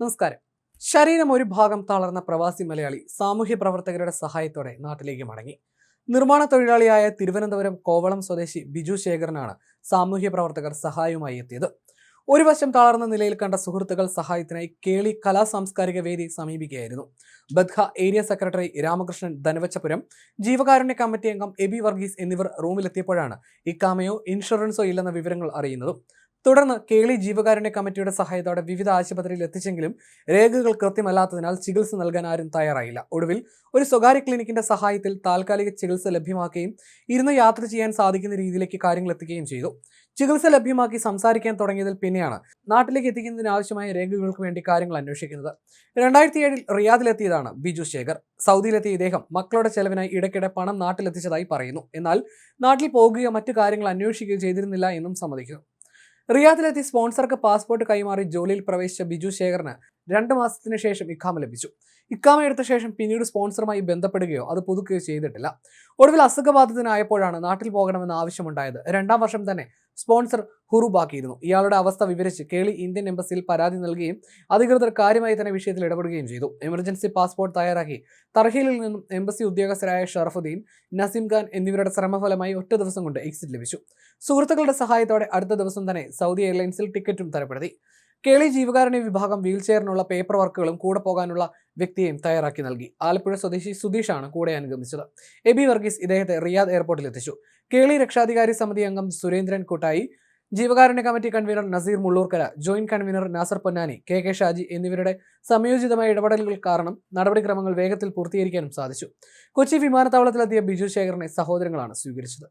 നമസ്കാരം. ശരീരം ഒരു ഭാഗം തളർന്ന പ്രവാസി മലയാളി സാമൂഹ്യ പ്രവർത്തകരുടെ സഹായത്തോടെ നാട്ടിലേക്ക് മടങ്ങി. നിർമ്മാണ തൊഴിലാളിയായ തിരുവനന്തപുരം കോവളം സ്വദേശി ബിജു ശേഖരനാണ് സാമൂഹ്യ പ്രവർത്തകർ സഹായവുമായി എത്തിയത്. ഒരു വശം തളർന്ന നിലയിൽ കണ്ട സുഹൃത്തുക്കൾ സഹായത്തിനായി കേളി കലാ സാംസ്കാരിക വേദി സമീപിക്കുകയായിരുന്നു. ബദ്ഖ ഏരിയ സെക്രട്ടറി രാമകൃഷ്ണൻ ധനവച്ചപുരം ജീവകാരുണ്യ കമ്മിറ്റി അംഗം എബി വർഗീസ് എന്നിവർ റൂമിലെത്തിയപ്പോഴാണ് ഇക്കാമയോ ഇൻഷുറൻസോ ഇല്ലെന്ന വിവരങ്ങൾ അറിയുന്നതും തുടർന്ന് കേളി ജീവകാരുണ്യ കമ്മിറ്റിയുടെ സഹായത്തോടെ വിവിധ ആശുപത്രിയിൽ എത്തിച്ചെങ്കിലും രേഖകൾ കൃത്യമല്ലാത്തതിനാൽ ചികിത്സ നൽകാൻ ആരും തയ്യാറായില്ല. ഒടുവിൽ ഒരു സ്വകാര്യ ക്ലിനിക്കിന്റെ സഹായത്തിൽ താൽക്കാലിക ചികിത്സ ലഭ്യമാക്കുകയും ഇരുന്ന് യാത്ര ചെയ്യാൻ സാധിക്കുന്ന രീതിയിലേക്ക് കാര്യങ്ങൾ എത്തിക്കുകയും ചെയ്തു. ചികിത്സ ലഭ്യമാക്കി സംസാരിക്കാൻ തുടങ്ങിയതിൽ പിന്നെയാണ് നാട്ടിലേക്ക് എത്തിക്കുന്നതിനാവശ്യമായ രേഖകൾക്ക് വേണ്ടി കാര്യങ്ങൾ അന്വേഷിക്കുന്നത്. രണ്ടായിരത്തി ഏഴിൽ റിയാദിലെത്തിയതാണ് ബിജു ശേഖർ. സൗദിയിലെത്തിയ ഇദ്ദേഹം മക്കളുടെ ചെലവിനായി ഇടയ്ക്കിടെ പണം നാട്ടിലെത്തിച്ചതായി പറയുന്നു. എന്നാൽ നാട്ടിൽ പോകുകയോ മറ്റു കാര്യങ്ങൾ അന്വേഷിക്കുകയോ ചെയ്തിരുന്നില്ല എന്നും സമ്മതിക്കുന്നു. റിയാദിലെത്തി സ്പോൺസർക്ക് പാസ്പോർട്ട് കൈമാറി ജോലിയിൽ പ്രവേശിച്ച ബിജു ശേഖറിന് രണ്ട് മാസത്തിന് ശേഷം ഇക്കാമ ലഭിച്ചു. ഇക്കാമ എടുത്ത ശേഷം പിന്നീട് സ്പോൺസറുമായി ബന്ധപ്പെടുകയോ അത് പുതുക്കുകയോ ചെയ്തിട്ടില്ല. ഒടുവിൽ അസുഖബാധിതനായപ്പോഴാണ് നാട്ടിൽ പോകണമെന്ന ആവശ്യമുണ്ടായത്. രണ്ടാം വർഷം തന്നെ സ്പോൺസർ ഹുറുബാക്കിയിരുന്നു. ഇയാളുടെ അവസ്ഥ വിവരിച്ച് കേളി ഇന്ത്യൻ എംബസിയിൽ പരാതി നൽകുകയും അധികൃതർ കാര്യമായി തന്നെ വിഷയത്തിൽ ഇടപെടുകയും ചെയ്തു. എമർജൻസി പാസ്പോർട്ട് തയ്യാറാക്കി. തർഹീലിൽ നിന്നും എംബസി ഉദ്യോഗസ്ഥരായ ഷറഫുദ്ദീൻ നസീം ഖാൻ എന്നിവരുടെ ശ്രമഫലമായി ഒറ്റ ദിവസം കൊണ്ട് എക്സിറ്റ് ലഭിച്ചു. സുഹൃത്തുക്കളുടെ സഹായത്തോടെ അടുത്ത ദിവസം തന്നെ സൗദി എയർലൈൻസിൽ ടിക്കറ്റും തരപ്പെടുത്തി. കേളി ജീവകാരുണ്യ വിഭാഗം വീൽ ചെയറിനുള്ള പേപ്പർ വർക്കുകളും കൂടെ പോകാനുള്ള വ്യക്തിയെയും തയ്യാറാക്കി നൽകി. ആലപ്പുഴ സ്വദേശി സുധീഷാണ് കൂടെ അനുഗമിച്ചത്. എ ബി വർഗീസ് ഇദ്ദേഹത്തെ റിയാദ് എയർപോർട്ടിൽ എത്തിച്ചു. കേളി രക്ഷാധികാരി സമിതി അംഗം സുരേന്ദ്രൻ കൂട്ടായി ജീവകാരുണ്യ committee convener Nazeer Mullurkara joint convener Nasar Ponnani K K Shaji എന്നിവരുടെ സംയോജിതമായ ഇടപെടലുകൾ കാരണം നടപടിക്രമങ്ങൾ വേഗത്തിൽ പൂർത്തീകരിക്കാനും സാധിച്ചു. കൊച്ചി വിമാനത്താവളത്തിലെത്തിയ ബിജു ശേഖറിനെ സഹോദരങ്ങളാണ് സ്വീകരിച്ചത്.